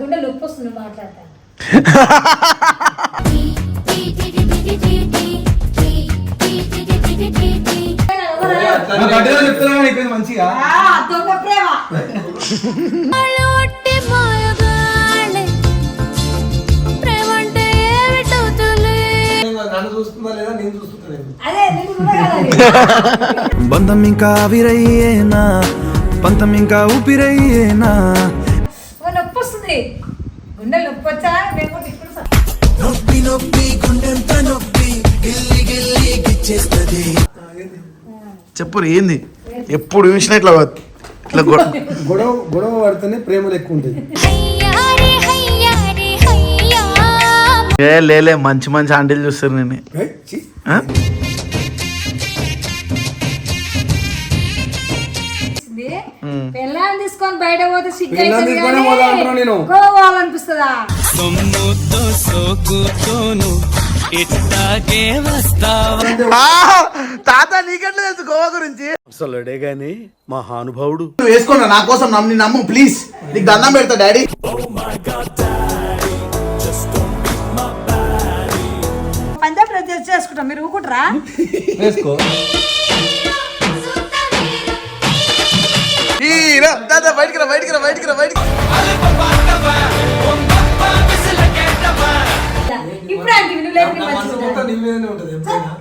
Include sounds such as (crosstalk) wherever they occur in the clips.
గుండె నొప్పి వస్తుంది మంచిగా? దొంగ ప్రేమ. బంధం ఇంకా ఆవిరయ్యేనా పంతం ఇంకా ఊపిరయ్యేనా? వచ్చా? నొప్పి నొప్పి గుండెంత నొప్పి గిల్లి గిల్లి గిచ్చేస్తుంది. చెప్పు ఏంది? ఎప్పుడు చూసినా ఇట్లా ఇట్లా (laughs) గొడవ గొడవ పడితేనే ప్రేమలు ఎక్కువ ఉంటుంది ఏ లేలే మంచి మంచి ఆంటీలు చూస్తారు నేను తీసుకొని బయట పోతే సిగ్గు పోవాలనిపిస్తుందా సొమ్ముతో సోకుతోను ఇట్టాకే వస్తావా తాత నీకెట్లా తెలుసు గోవా గురించి? అసలుడే గాని మహానుభావుడు నువ్వు వేసుకోండి నా కోసం నమ్మి నమ్ము ప్లీజ్ నీకు దండం పెడతా డాడీ. పంజాబ్లో చేసుకుంటాం మీరు ఊకుంటారా? వేసుకో. రా, బయటికి రా బయటికి రా బయటికి రా బయటికి ఇప్పుడు అంటే నువ్వు లేని నా మనసు మొత్తం నీ మీదనే ఉంటుంది ఎప్పుడైనా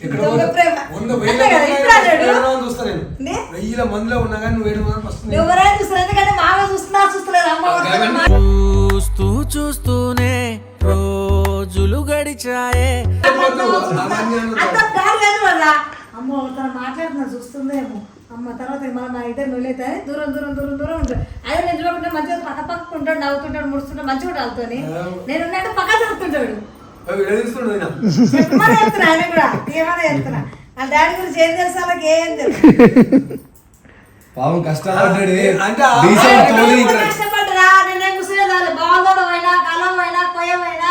ఎక్కడ దొంగ ప్రేమ. వంద వేల అంతే కదా, ఇప్పుడు అన్నాడు. ఏడవని చూస్తా నేను. నే? వెయ్యిల మందిలో ఉన్నా కానీ నువ్వు ఏడు ఫస్ట్ ఎవరైనా చూస్తారు ఎందుకంటే మామ చూస్తున్నా చూస్తలేదు అమ్మ కొడుతున్నా, మా- చూస్తూ చూస్తూనే రోజులు గడిచాయే. అంత కదా అమ్మ తను మాట్లాడుతున్నా చూస్తుందేమో. అమ్మ తర్వాత మన మా ఇద్దరు నువ్వులైతే దూరం దూరం దూరం దూరం ఉంటుంది అదే నేను చూడకుండా మంచిగా పక్క పక్క ఉంటాడు నవ్వుతుంటాడు ముడుస్తుంటాడు మంచిగా కూడా అవుతాని నేను ఉన్నట్టు పక్క నేను చెప్పమని చెప్తున్నా ఆయన కూడా ఏమని చెప్తున్నా. వాళ్ళ డాడీ గురించి ఏం తెలుసు వాళ్ళకి ఏం తెలుసు? పాపం కష్టపడ్డరా నేనే బాగుందో అయినా కాలం అయినా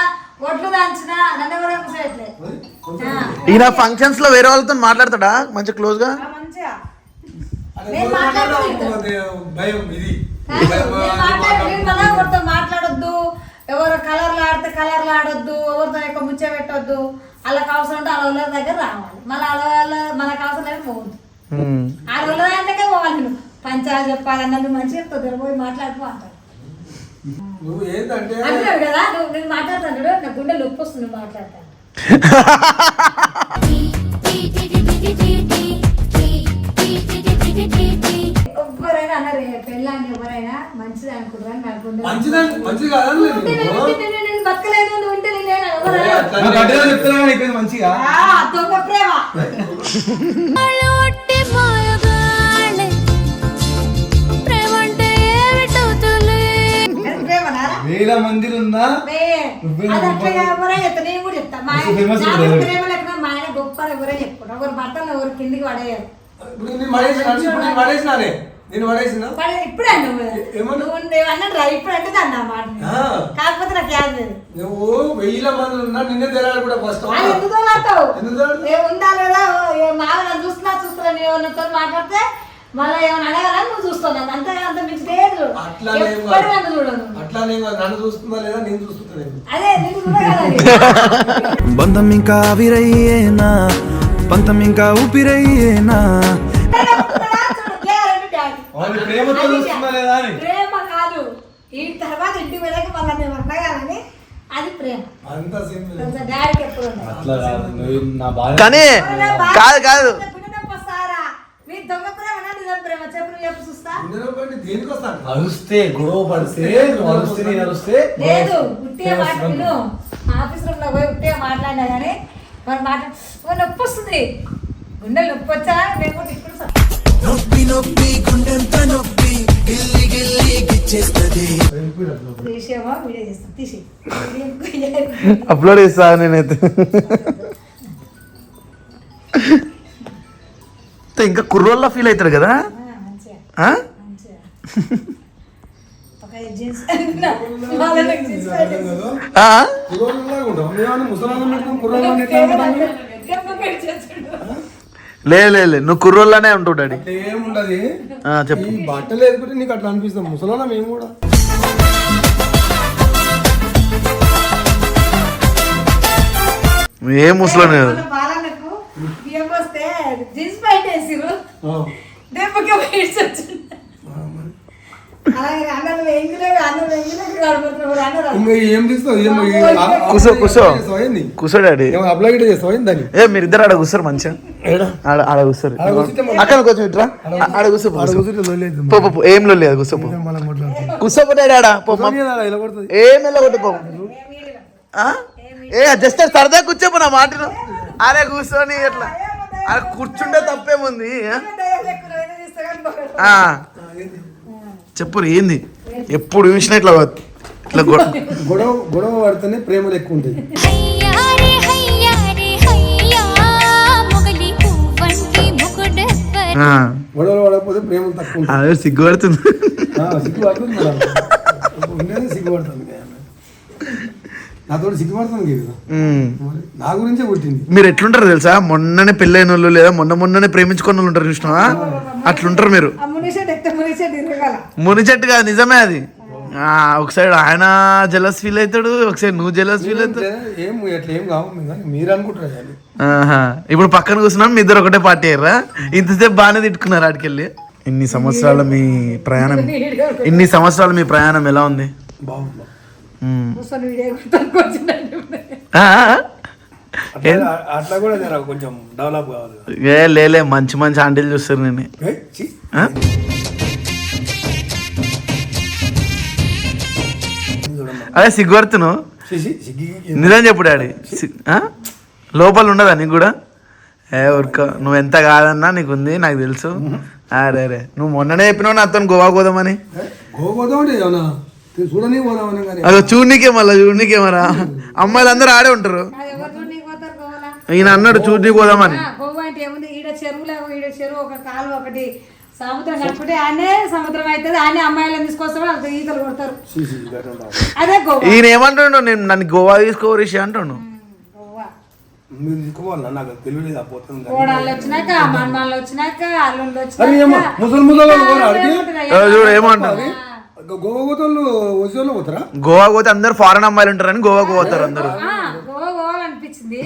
దాంచినా నన్ను ముసలట్లే ఈయన ఫంక్షన్స్లో వేరే వాళ్ళతో మాట్లాడతాడా? మంచి క్లోజ్గా మంచిగా అదే నేను గొడవ మాట్లాడుతూ మాట్లాడడం భయం ఇది. మాట్లాడొద్దు. ఎవరు కలర్లు ఆడితే కలర్లు ఆడొద్దు. ఎవరితో ఎక్కువ ముచ్చ పెట్టొద్దు. వాళ్ళకి అవసరం ఉంటే వాళ్ళ వాళ్ళ దగ్గర రావాలి. మళ్ళీ వాళ్ళ వాళ్ళ మనకు అవసరం లేదు పోవద్దు ఆ రోజుల దాంట్లోకే పోవాలి నువ్వు పంచాలు చెప్పాలి నన్ను మంచిగా చెప్తావు పోయి మాట్లాడుకో అంటారు. నువ్వు ఏంటంటే అంటున్నాడు కదా? నువ్వు నేను మాట్లాడతాను నా గుండె నొప్పి వస్తుంది మాట్లాడతాను (laughs) మంచిదని మంచిది నేను బతకలేదు నువ్వు ఉంటే నేను మంచిగా? దొంగ ప్రేమ? వేల మందిలో ఉన్నా మే, నువ్వే అది నా అట్లా ఎవరైనా చెప్తా, నేను కూడా చెప్తా. మా ఆయన- నువ్వు famous నాకు కదా. ప్రేమ లేకుండా మా ఆయన గొప్ప అని ఎవరే చెప్పుకుంటారు. ఎవరు భర్తలు ఎవరు కిందికి పడేయరు. నేను పడేసిన ఇప్పుడు నేను నేను నేను. కాకపోతే నాకు యాద లేదు. నువ్వు వెయ్యిల మంది ఉన్నా నిన్నే తెరాలి కూడా ఫస్ట్ ఎందుకు ఉందా లేదా? నన్ను చూస్తున్నా చూస్తున్నా నేను ఎవరితో మాట్లాడితే మళ్ళీ ఏమైనా అడగాలని నువ్వు చూస్తున్నాను అంతే అంత మించి లేదు. కాదు. నన్ను చూడను? అట్లానే కాదు. నన్ను చూస్తుందా లేదా? నేను చూస్తుంటా నేను అదే కదా అది. బంధం ఇంకా ఆవిరయ్యేనా పంతం ఇంకా ఊపిరయ్యేనా చూడు, గ్యారెంటీ డాడీ. వాళ్ళు ప్రేమతో చూస్తుందా లేదా అని? ప్రేమ కాదు. ఈ తర్వాత ఇంటికి వెళ్ళాక మళ్ళీ మేము అన్నగాలని అది ప్రేమ. అంత సింపుల్? డాడీకి ఎప్పుడు. అట్లా కాదు. నువ్వు నా బాధ కానీ కాదు కాదు. అరుస్తే గొడవ పడితే నువ్వు అరుస్తే నేను అరుస్తే లేదు ఉట్టిగా మాట విను. ఆఫీస్ రూమ్లో పోయి ఉట్టిగా మాట్లాడినా కానీ మరి మాట్లా ఓ నొప్పి వస్తుంది. గుండె నొప్పి వచ్చా? నేను కూడా ఇప్పుడు స- నొప్పి నొప్పి గుండెంత నొప్పి. గిల్లి గిల్లి గిచ్చేస్తుంది. అప్లోడ్ చేస్తా నేనైతే. ఇంకా కుర్రోల్లా ఫీల్ అవుతాడు కదా? లేదు నువ్వు కుర్రోళ్ళనే ఉంటావు డాడీ. ఏముండదు? చెప్పు. నీకు అట్లా మేము కూడా. ఏ ముసలం జీన్స్ ప్యాంట్ దెబ్బకి కూసో, కూసో. డాడీ. మీరిద్దరు ఆడ కూర్చోరు మంచిగా. ఆడ ఆడ కూర్చోరు. అక్కడ కొంచెం ఇట్రా. ఆడ కూర్చో పో, ఆడ కూర్చో. కూర్చుంటే లొల్లి అవుతుంది. పో పో, పో. ఏం లేదు కూర్చో పో మళ్ళా కొట్లాడతారు. కూర్చో పో డాడీ ఆడ. ఏం వెళ్ళగొట్టు పో ఆ? ఏ జస్ట్ సరదా కూర్చోపో నా మాటను. అరే కూర్చొని ఎట్లా అరే కూర్చుంటే తప్పేముంది ఆ? ఆ. చెప్పు ఏంది ఎప్పుడు చూసినా ఇట్లా ఇట్లా గొడవ గొడవ పడితేనే ప్రేమలు ఎక్కువ ఆ. గొడవలు పడకపోతే ప్రేమలు తక్కువ ఉంటాయి అదే సిగ్గుపడుతుంది సిగ్గుపడుతుంది సిగ్గుపడుతుంది నాతో సిగ్గుపడుతుంది కదా ఉమ్. మరి నా గురించే పుట్టింది మీరు ఎట్లుంటారు తెలుసా? మొన్ననే పెళ్ళైన వాళ్ళు లేదా మొన్న మొన్ననే ప్రేమించుకున్న వాళ్ళు ఉంటారు చూసినావా? అట్లుంటారు మీరు. ఆ మునిషెట్ ఎక్క మునిషెట్ ఇరగల ముని చెట్టు కాదు నిజమే అది. ఆ, ఒక సైడ్ ఆయన జలస్ ఫీల్ అవుతాడు ఒక సైడ్ నువ్వు జలస్ ఫీల్ అవుతాడు అంటే ఏం ఎట్లా ఏం కావు మీరు కానీ మీరు అనుకుంటారు కానీ. ఆహా. ఇప్పుడు పక్కన కూర్చున్నాం మీ ఇద్దరు ఒకటే పార్టీ అయ్యారా? ఇంతసేపు బాగానే తిట్టుకున్నారు ఆడికెళ్ళి. ఇన్ని సంవత్సరాల మీ ప్రయాణం (laughs) ఇన్ని సంవత్సరాలు మీ ప్రయాణం ఎలా ఉంది? బాగుంది. అట్లా కూడా జర కొంచెం డెవలప్ కావాలి ఏ లేలే మంచి మంచి ఆంటీలు చూస్తారు నేను? అదే సిగ్గుపడుతును నిజం చెప్పు డాడీ? లోపల ఉండదా నీకు కూడా? ఏ ఊరుకో. నువ్వు ఎంత కాదన్నా నీకు ఉంది నాకు తెలుసు. అరే రే నువ్వు మొన్ననే చెప్పినావు నాతో గోవా పోదామని. అంటే ఏమన్నా? చూడని అదో చూడనీకే మళ్ళా చూడనీకే మరా? అమ్మాయిలు అందరూ ఆడే ఉంటారు. ఈయన అన్నాడు చూడనీకి పోదామని. గోవా సముద్రం కట్టుకుంటే ఆయనే సముద్రం అవుతుంది ఆయనే అమ్మాయిలను తీసుకొస్తాడు ఈతలు కొడతారు. అదే ఈయన ఏమంటుండు నేను నన్ను గోవా తీసుకో రిషి అంటుండు. మీరు తీసుకోవాలన్నా నాకు తెలియలేదు పోతుంది. కోడళ్ళు వచ్చినాక మనమాళ్ళు వచ్చినాక అల్లుళ్ళు వచ్చినాక చూడు ఏమంటారు? గోవా పోతాళ్ళు పోతారా? గోవా పోతే అందరు ఫారెన్ అమ్మాయిలు ఉంటారని గోవాకు పోతారు అందరు. ఆ, గోవా పోవాలనిపించింది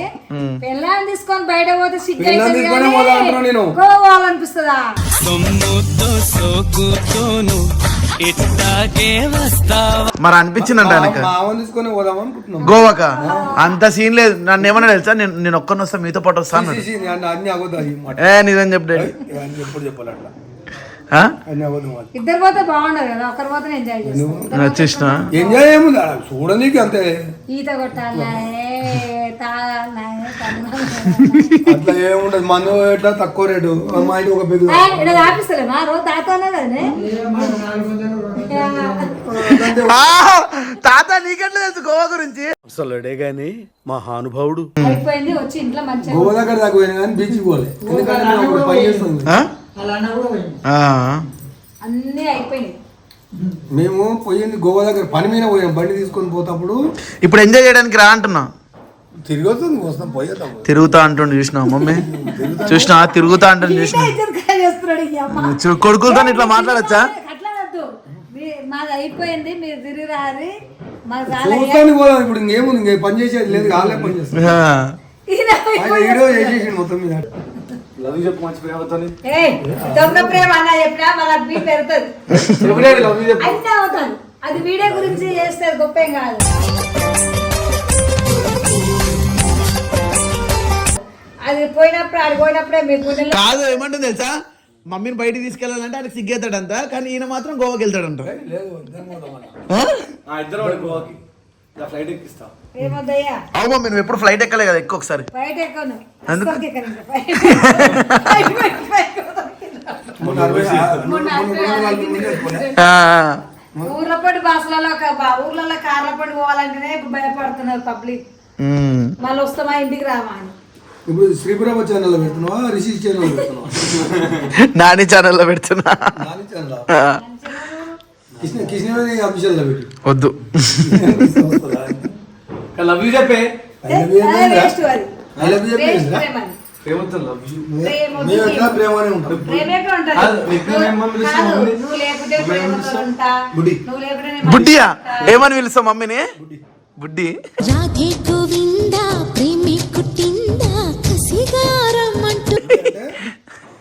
పెళ్ళాన్ని తీసుకొని బయట పోతే సిగ్గు పెళ్ళాన్ని అవుతుంది తీసుకొని కానీ పోదామంటున్నా నేను. గోవా పోవాలనిపిస్తుందా మరి అనిపించిందంట ఆయనకు. మా ఆమెను తీసుకొని పోదాం అనుకుంటున్నాం గోవాక అంత సీన్ లేదు. నన్ను ఏమన్నా తెలుసా? నేను నేను ఒక్కరిని వస్తా మీతో పాటు వస్తా అన్నాడు. ఛీ, ఛీ, నేను అన్ని అవ్వద్దు అది మాట. ఏ నిజం చెప్పు డాడీ. అన్ని ఎప్పుడు చెప్పాలి అట్లా ఆ? అన్ని అవ్వద్దు మాట ఇద్దరు పోతే బాగుండదు కదా ఒకరు పోతే ఎంజాయ్ ఏముంది చూడనీకి అంతే. ఈత కొట్టాలే అట్లా ఏముండదు. మందు ఎట్లా? తక్కువ రేటు. మా ఇంటి ఒక పెద్ద ఆపిస్తలేమా? రోజు తాతానే తాత నీకెట్లా తెలుసు గోవా గురించి? గాని మహానుభావుడు అయిపోయింది వచ్చి ఇంట్లో మంచిగా గోవా దగ్గర దాకా పోయినా కానీ బీచ్కి పోలే. ఎందుకంటే పని చేస్తుంది. అన్నీ అయిపోయినాయి. మేము పోయింది గోవా దగ్గర పని మీద పోయాం. బండి తీసుకొని పోతప్పుడు ఇప్పుడు ఎంజాయ్ చేయడానికి రా అంటున్నా. తిరిగి వస్తుంది వస్తాం పోయేద్దాం. తిరుగుతా అంటుండు చూసినావు మమ్మీ? చూసినా తిరుగుతా అంటుంది చూసిన కొడుకులతో ఇట్లా మాట్లాడచ్చా? అట్లానద్దు మీ- మాది అయిపోయింది మీరు తిరిగి రారి. పోదాం ఇప్పుడు ఇంకేముంది ఇంకే పని చేసేది లేదు వాళ్ళే పని చేస్తాం ఈయన ఆయన వీడియో చేసేసిండు మొత్తం మీద. లవ్ చెప్పు మంచి ప్రేమతో ఏయ్, దొంగ ప్రేమ అన్న చెప్పినా మన బీ పెడుతుంది లవ్ చెప్పు? అన్నీ అవుతాను. అది వీడియో గురించి చేస్తే గొప్పేం కాదు. అది పోయినప్పుడు ఆడి పోయినప్పుడే మీకు కాదు ఏమంటుంది తెలుసా? మమ్మీని బయటికి తీసుకెళ్ళాలంటే ఆయన సిగ్గేస్తాడంట కానీ ఈయన మాత్రం గోవాకి వెళ్తాడంట. ఫ్లైట్ ఎక్కిస్తా. ఏమొద్దయ్యా? అవు మమ్మీ నువ్వు ఎప్పుడు ఫ్లైట్ ఎక్కలే కదా ఎక్కువ ఒకసారి. బయట ఎక్కను. ఊర్ల పొడి బస్సులలో ఊర్లలో కార్ల పొడి పోవాలంటేనే భయపడుతున్నారు పబ్లిక్. మళ్ళీ వస్తామా ఇంటికి రావా అని. ఇప్పుడు శ్రీపురమ ఛానల్ పెడుతున్నావా రిషి ఛానల్ పెడుతున్నావా? నాని ఛానల్లో పెడుతున్నా. నాని ఛానల్? ఆ, కృష్ణ కృష్ణవేణి అఫీషియల్లో పెట్టి వద్దు. లవ్ యూ చెప్పే. ప్రేమతో లవ్ యూ. మేము ఎట్లా ప్రేమనే ఉంటాం? నువ్వు- లేకుంటే ప్రేమతో ఉంటా. బుడ్డి. నువ్వు లేకుంటే బుడ్డియా. ఏమని పిలుస్తావు మమ్మీని? బుడ్డి. రాధే గోవింద.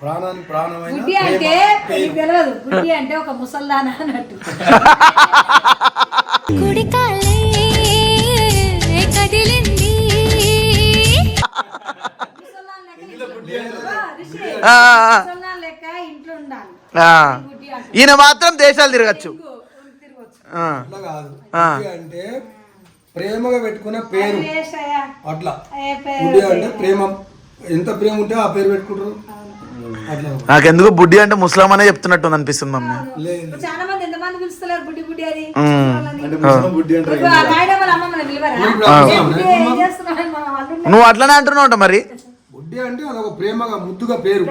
ప్రాణానికి ప్రాణమైన గుడ్డి అంటే నీకు తెలియదు గుడ్డి అంటే ఒక ముసల్దాన అన్నట్టు. ఆ, ముసల్దాన్ లెక్క ఇంట్లో ఉండాలి. ఆ. ఈయన మాత్రం దేశాలు తిరగచ్చు. తిరగచ్చు. ఆ, అట్లా కాదు. ఆ. గుడ్డి అంటే ప్రేమగా పెట్టుకున్న పేరు. అట్లా. ఏ పేరు గుడ్డి అంటే ప్రేమ. ఎంత ప్రేమ ఉంటే ఆ పేరు పెట్టుకుంటారు. నాకెందుకు బుడ్డి అంటే ముస్లాం అనే చెప్తున్నట్టు అనిపిస్తుంది మమ్మీ. చాలా మంది ఎంతమంది పిలుస్తున్నారు బుడ్డి బుడ్డి. నువ్వు అట్లనే అంటున్నావు మరి. అంటే అదొక ప్రేమగా ముద్దుగా పేరు.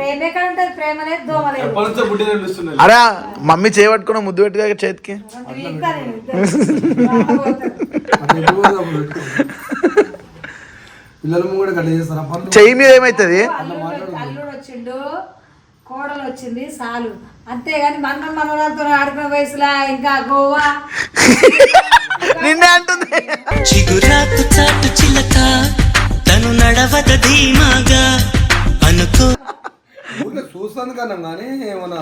అరే మమ్మీ చేయబట్టుకున్న ముద్దు పెట్టుగా చేతికి. పిల్లలు కూడా చేస్తారా? పనులు చెయ్యి మీద ఏమైతుంది? వచ్చిండు కోడలు వచ్చింది సాలు. అంతేగాని మన మనవరాలతో ఆడుకున్న వయసులా ఇంకా గోవా. నిన్నే అంటుంది. చిగురాకు చాటు చిలక తను నడవద ధీమాగా అనుకో. చూస్తాను కానీ ఏమన్నా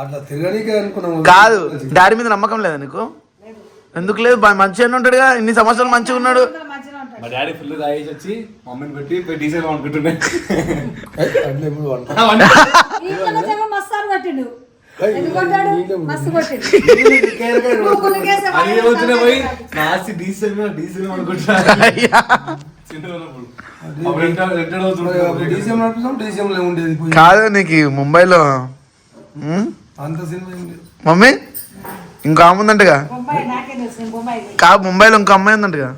అట్లా కాదు. డాడీ మీద నమ్మకం లేదా నీకు? ఎందుకు లేదు? మంచిగానే ఉంటాడుగా ఇన్ని సంవత్సరాలు మంచిగా ఉన్నాడు. మా డాడీ ఫుల్ తాగేసి వచ్చి మమ్మీని పెట్టి పోయి డీజిల్ అనుకుంటున్నాయి వంట కొట్టిండు. పోయి సంపాదించాలి. నాసి డీజిల్ డీజిల్ అనుకుంటున్నా. కాదు నీకు ముంబైలో. మమ్మీ ఇంకో ఉందంటగా? బొంబాయి నాకేం తెలుసు నేను బొంబాయి పోయి. కా ముంబైలో ఇంకో అమ్మాయి ఉందంటగా?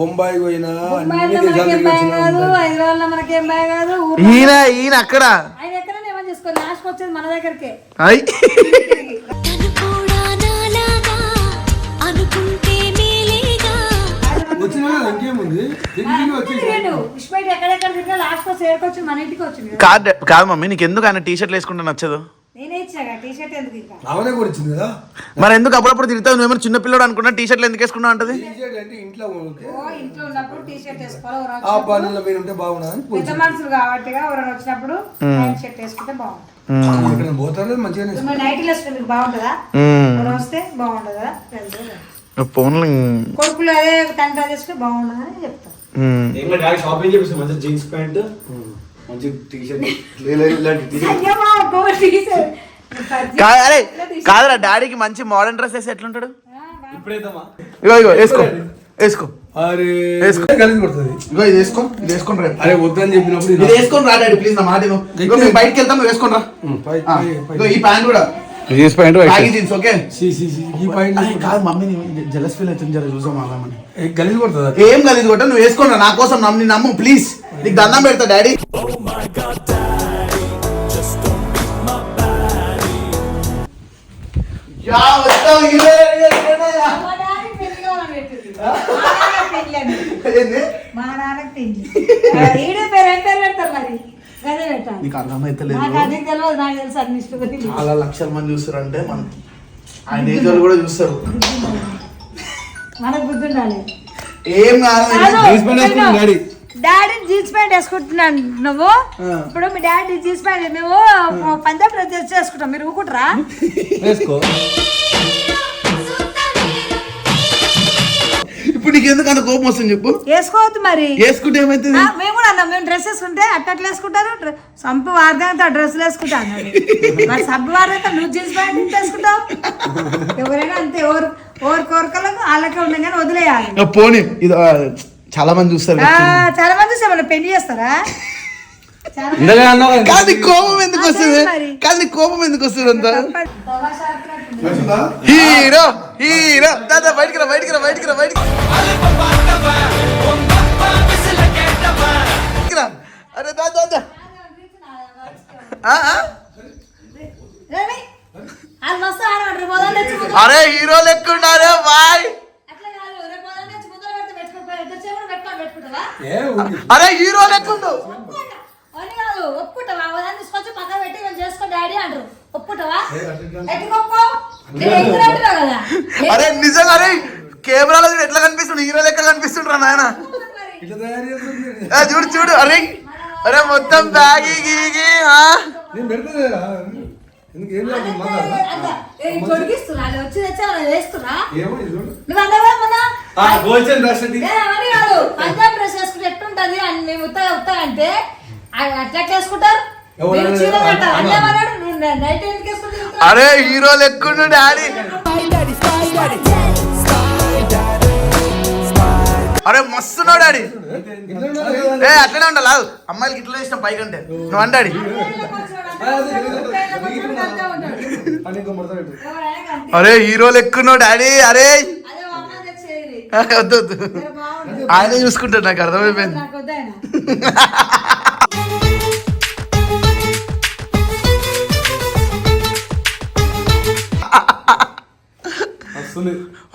బొంబాయి పోయినా ఈయన ఈయన అక్కడ. మన దగ్గరకే. కాదు మమ్మీ నీకు ఎందుకు ఆయన టీ షర్ట్లు వేసుకుంటే నచ్చదు? ఇచ్చింది కదా? మరి ఎందుకు అప్పుడప్పుడు తిరుగుతావు? నువ్వేమో చిన్న పిల్లడు అనుకున్నా టీ షర్ట్లు ఎందుకు వేసుకున్నావు అంటది? టీషర్ట్ అంటే ఇంట్లో ఉంటే. ఓ ఇంట్లో ఉన్నప్పుడు టీ షర్ట్ వేసుకోవాలి? ఎవరు ఆ వచ్చినప్పుడు పనుల మీద ఉంటే పెద్ద మనుషులు కాబట్టి ఎవరైనా వచ్చినప్పుడు షర్ట్ వేసుకుంటే బాగుంటుంది. ఇక్కడ పోతారు మంచిగానే ఇప్పుడు మరి నైట్ వేసుకుంటే మీకు బాగుంటుందా? మ్మ్. ఎవరు వస్తే బాగుంటుంది కదా? తెలుసు. ఫోన్లు కొడుకులు అదే తండ్రి అది వేసుకుంటే బాగుండదు అని చెప్తాను. మ్మ్. ఇంకా డాడీ షాపింగ్ చేపిస్తాం. మంచి జీన్స్ ప్యాంట్ మంచి టీ షర్ట్ ఇలాంటి టీ షర్ట్ అయ్యో మా అరే కాదురా డాడీకి మంచి మోడర్న్ డ్రెస్ వేసి ఎట్లుంటాడు? ఇగో ఇగో వేసుకో వేసుకో. అరే వేసుకో. కలిసి కొడుతుంది. ఇగో ఇది వేసుకో ఇది వేసుకొని రా. అరే వద్దని చెప్పినప్పుడు ఇది వేసుకొని రా డాడీ ప్లీజ్ నా మాట విను. ఇగో మేము బయటికి వెళ్తాం నువ్వు వేసుకొని రా. పై- ఆ, పై- పై- ఇగో ఈ ప్యాంట్ కూడా. Jeans pant baggy jeans okay C సి సి ఈ పాయింట్ అరే, కాదు మమ్మీ జలస్ ఫీల్ అవుతుంది జర చూసాం కొడుతుంది? ఏం కలిసి కొట్ట నువ్వు వేసుకోండి నా కోసం నమ్మి నమ్ము ప్లీజ్ నీకు దండం పెడతా డాడీ. ఏంది? మా నాన్నకి ఈడే పేరు పెడతారు మరి? గదే పెట్టాలి. నీకు అర్థమైతలేదు నాకు అదే తెలియదు నాకు తెలుసు అన్ని ఇష్టపడి చాలా లక్షల మంది చూస్తారు అంటే మన ఆయన ఏజ్ వాళ్ళు కూడా చూస్తారు. మనకు బుద్ధి ఉండాలి. ఏం కాదు డాడీ. జీన్స్ ప్యాంట్ వేసుకుంటున్నాను నువ్వు? ఇప్పుడు మీ డాడీ జీన్స్ ప్యాంట్ మేము పంజాబ్లో చేసుకుంటాం మీరు ఊకుంటారా వేసుకో. ఇప్పుడు నీకు ఎందుకు అంత కోపం వస్తుంది చెప్పు? వేసుకోవద్దు మరి. వేసుకుంటే ఏమైతుంది? మేము కూడా అన్నాం. మేము డ్రెస్ వేసుకుంటే అట్టట్లు వేసుకుంటారు. సంపు వారదంతా డ్రెస్సులు వేసుకుంటా అన్నాడు మరి సబ్బు వారదంతా నువ్వు జీన్స్ ప్యాంట్ ఎందుకు వేసుకుంటావు? ఎవరైనా అంతే. ఎవరు ఎవరి కోరికలకు వాళ్ళకే కానీ వదిలేయాలి. పోనీ. ఇది చాలా మంది చూస్తారు ఆ, చాలా మంది చూసే వాళ్ళు పెళ్ళి చేస్తారా? (laughs) కదా, నీకు కోపం ఎందుకు వస్తుంది. కాదు నీకు కోపం ఎందుకు వస్తుంది అంత? Hero hero. దాదా బయటికి రా బయటికి రా బయటికి రా బయటికి. అరే దా దా అరే హీరో లెక్కున్నారే బాయ్ అట్లా కాదు రేపు పొద్దున్న నుంచి ముందర పెడితే పెట్టుకోకపోయి ఎంత సేపు పెట్టుకొని పెట్టుకుంటావా ఏ ఊరికి. అరే హీరో లెక్కుండు అని కాదు ఒప్పుకుంటావా? అవన్నీ తీసుకొచ్చి పక్కన పెట్టి మేము చేసుకో డాడీ అంటారు. ఒప్పుకుంటావా? అరే నిజంగా అరే కెమెరాలో చూడు ఎట్లా కనిపిస్తుంది హీరో లెక్క కనిపిస్తుండ్రా నాయన చూడు చూడు అరే అరే మొత్తం బ్యాగి గీగి నువ్వు మొన్న గోల్చన్ రాష్ట్రపతి ఏ, అవన్నీ కాదు. పంజాబ్ డ్రెస్ వేసుకుంటే ఎట్టుంటది అని మేము ఉత్త ఉత్త అంటే అట్లా వేసుకుంటారు? అరే హీరో లెక్కుండు డాడీ. అరే మస్తున్నావు డాడీ. ఏ అట్లనే ఉండాలి ఆగు. అమ్మాయిలకి ఇట్లా ఇష్టం పైకంటే. నువ్వు అంతే. అరే హీరో లెక్కున్నావు డాడీ. అరే అదే మా అమ్మ తెచ్చేది వద్దు ఆయనే చూసుకుంటాడు నాకు అర్థమైపోయింది.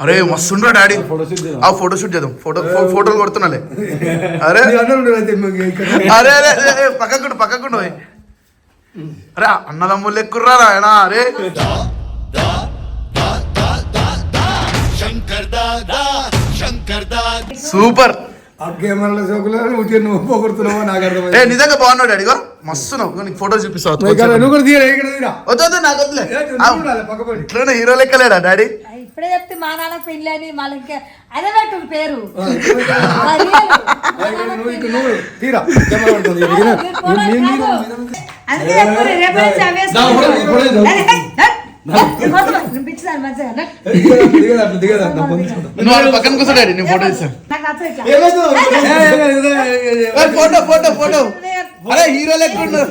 అరే మస్తుండ్రా డాడీ. ఆ ఫోటో షూట్ చేద్దాం. ఫోటో ఫోటోలు కొడుతున్నాలే. అరే. అరే అరే అరే, పక్కకుండు పక్కకుండు. అరే అన్నదమ్ములు ఎక్కుర్రా ఆయన అరే. అర్థమైంది. నిజంగా బాగున్నాడు డాడీగో మస్తు నువ్వు నీకు ఫోటో చూపిస్తావు. ఇట్లనే హీరో లెక్కలేడా డాడీ? ఇప్పుడే చెప్తే మా నాన్న పెళ్ళి అని మళ్ళీ ఇంకా అదే పెట్టు పేరు అందుకే పక్కన కూర్చో డాడీ నేను ఫోటో ఇస్తాను ఫోటో ఫోటో ఫోటో అరే హీరో ఇప్పుడు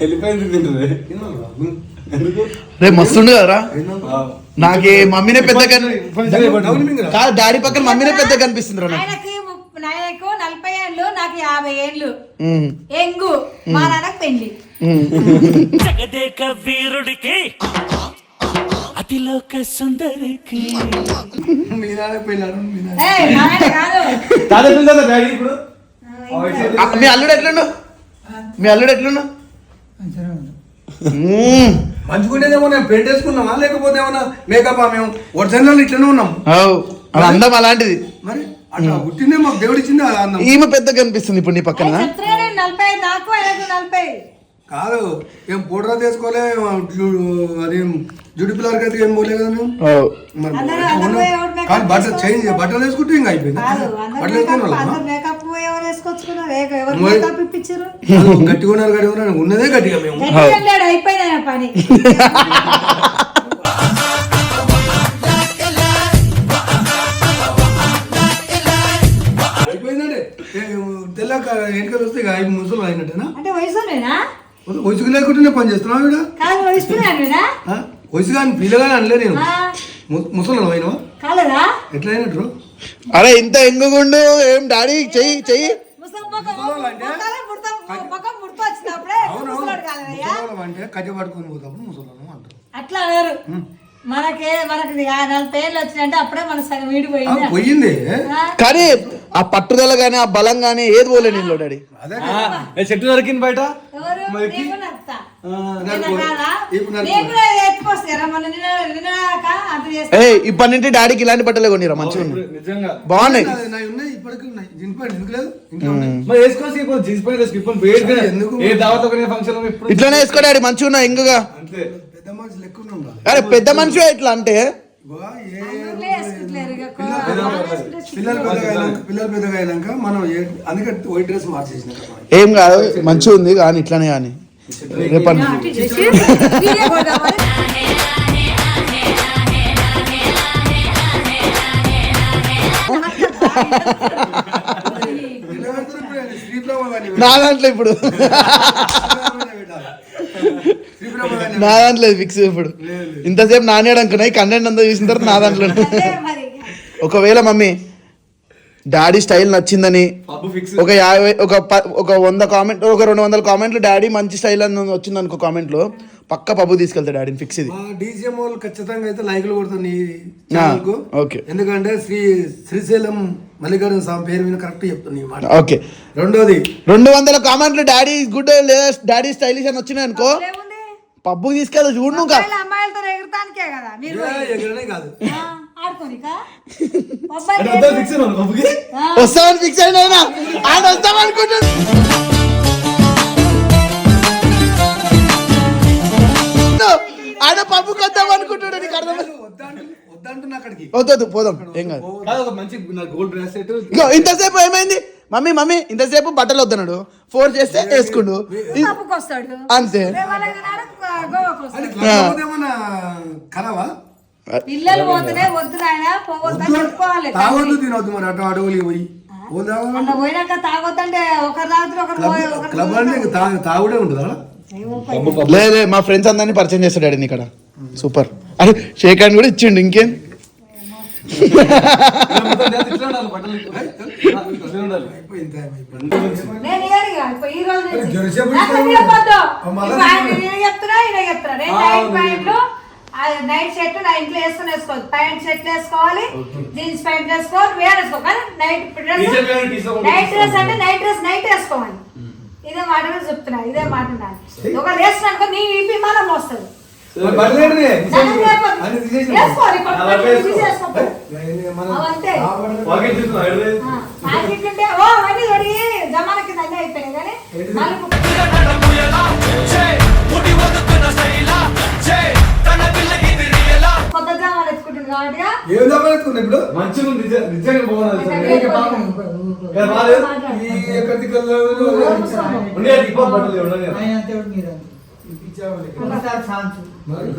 వెళ్ళిపోయింది తింటుంది. రే మస్తుండు కదరా? నాకే మమ్మీనే పెద్ద? కాదు డాడీ పక్కన మమ్మీనే పెద్ద కనిపిస్తుంది రా నాకు నలభై ఏళ్ళు నాకు యాభై ఏళ్ళు. ఎంగు. మా నాన్నకు పెళ్ళి ఉమ్. జగదేక వీరుడికి అతిలోక సుందరికి. మీ అల్లుడు ఎట్లుండు? మీ అల్లుడు ఎట్లుండు? ఉమ్. మంచుకుంటేనేమో నేను పెయింట్ వేసుకున్నామా లేకపోతే ఏమన్నా మేకప్ మేము? ఒరిజినల్ ఇట్లనే ఉన్నాం. అవు. అది అందం అలాంటిది. మరి? అట్లా పుట్టిందే మాకు దేవుడు ఇచ్చింది అందం. ఈమె పెద్ద కనిపిస్తుంది ఇప్పుడు నీ పక్కన. నలభై నాకు నలభై. కాదు ఏం పౌడర్ తీసుకోలే అది జుడి పిల్లలకి అయితే ఏం పోలే కదా మేము? కాదు బట్టలు? చేంజ్ బట్టలు వేసుకుంటే ఇంకా అయిపోయింది. బట్టలు వేసుకున్న గట్టిగా ఉన్నారు గట్టిగా ఉన్నారు ఉన్నదే గట్టిగా మేము. పని. తెల్లక ఎన్నికలు వస్తే ఇక ఐదు ముసలు అయినట్టేనా? అంటే వయసునేనా? వయసుకు లేకుండానే పని చేస్తున్నావు వయసు కానీ పిల్లగాని అనలే నేను. ముసలు అయినవా కాలేదా? ఎట్లా అయినట్టు అరే ఇంత ఎంగుగుండు ఏం డాడీ చెయ్యి చెయ్యి. అంటే కట్టె పట్టుకొని పోతాప్పుడు ముసలను అంటారు. అట్లా వేరు మనకే మనకి నలభై ఏళ్ళు వచ్చినంటే అప్పుడే మన సగం వీడిపోయింది. పోయింది. కానీ ఆ పట్టుదల గానీ ఆ బలం గానీ ఏది పోలే నీళ్ళు డాడీ? అదే చెట్టు దొరికింది బయట? ఏ ఇప్పటి నుండి డాడీకి ఇలాంటి బట్టలే కొనిరా మంచిగా బాగున్నాయి. ఇట్లానే వేసుకో డాడీ మంచిగా ఉన్నాం. అరే పెద్ద మనిషి ఇట్లా అంటే ఏ కాదు. మంచిగా ఉంది కానీ ఇట్లానే కానీ. రేపటి నా దాంట్లో ఇప్పుడు. నా దాంట్లో ఫిక్స్ ఇప్పుడు. ఇంతసేపు నానేడు అనుకున్నాయి కంటెంట్ అంతా చూసిన తర్వాత నా దాంట్లో. ఒకవేళ మమ్మీ డాడీ స్టైల్ నచ్చిందని ఒక యాభై ఒక ప- ఒక వంద కామెంట్ ఒక రెండు వందల కామెంట్లు డాడీ మంచి స్టైల్ అని వచ్చింది అనుకో కామెంట్లో పక్క పప్పు తీసుకెళ్తా డాడీని ఫిక్స్ ఇది. మా డీజీఎం వాళ్ళు ఖచ్చితంగా అయితే లైక్లు కొడతాను నీ ఛానల్కు ఓకే. ఎందుకంటే శ్రీ శ్రీశైలం మల్లికార్జున స్వామి పేరు మీద కరెక్ట్ చెప్తాను మాట. ఓకే. రెండోది. రెండు వందల కామెంట్లు డాడీ గుడ్ డాడీ స్టైలిష్ అని వచ్చినాయి అనుకో పబ్బుకి తీసుకెళ్ళి చూడు నువ్వు ఇంకా. అమ్మాయిలు అమ్మాయిలతో ఎగరటానికే కదా మీరు ఏ, ఎగరనే కాదు. ఆ, ఆడుకోనికా అంటే వద్దా ఫిక్స్ అయినా పప్పుకి వస్తామని ఫిక్స్ అయినా ఆయన ఆయన వస్తామనుకుంటున్నాడు ఆయన పబ్బుకి వద్దాం అనుకుంటున్నాడు నీకు అర్థం వద్దంటు వద్దంటున్నా అక్కడికి. వద్దొద్దు పోదాం. ఏం కాదు. ఇంతసేపు ఏమైంది? మమ్మీ మమ్మీ ఇంతసేపు బట్టలు వద్దన్నాడు. ఫోర్ చేస్తే వేసుకుండు. అంతే. పిల్లలు పోతేనే వద్దు నాయన పోవద్దని చెప్పుకోవాలి. తాగొద్దు తినొద్దు మరి అటు అడవులకి పోయి. ఓ తాగొద్దు. అన్న పోయినాక తాగొద్దంటే ఒకరు తాగుతారు ఒకరు క్లబ్ పోయి- ఒకరు క్లబ్ అంటే ఇంక తా- తాగుడే ఉంటుందా? లేదే మా ఫ్రెండ్స్ అందరినీ పరిచయం చేస్తాడు ఇక్కడ. సూపర్. అరే షేక్ హ్యాండ్ కూడా ఇచ్చిండు ఇంకేం? నైట్ షర్ట్ నా ఇంట్లో వేసుకొని వేసుకోవాలి. ప్యాంట్ షర్ట్ వేసుకోవాలి జీన్స్ ప్యాంట్ వేసుకోవాలి వేరే వేసుకోవాలి. కానీ నైట్ డ్రెస్ నైట్ డ్రెస్ అంటే నైట్ డ్రెస్ నైట్ వేసుకోవాలి. ఇదే మాట చెప్తున్నా ఇదే మాట ఉండాలి ఒక వేసినాక నీ వస్తుంది. నేను మన- అవంతే. జమాన కింద అన్నీ అయిపోయినాయి కానీ కొత్త జమాలు ఎత్తుకుంటుంది కాబట్టి ఏం దెబ్బలు ఎత్తుకున్నా ఇప్పుడు మంచిగా ఉంది నిజ- నిజంగా బాగాలేదు? ఈ బట్టలు વિચારો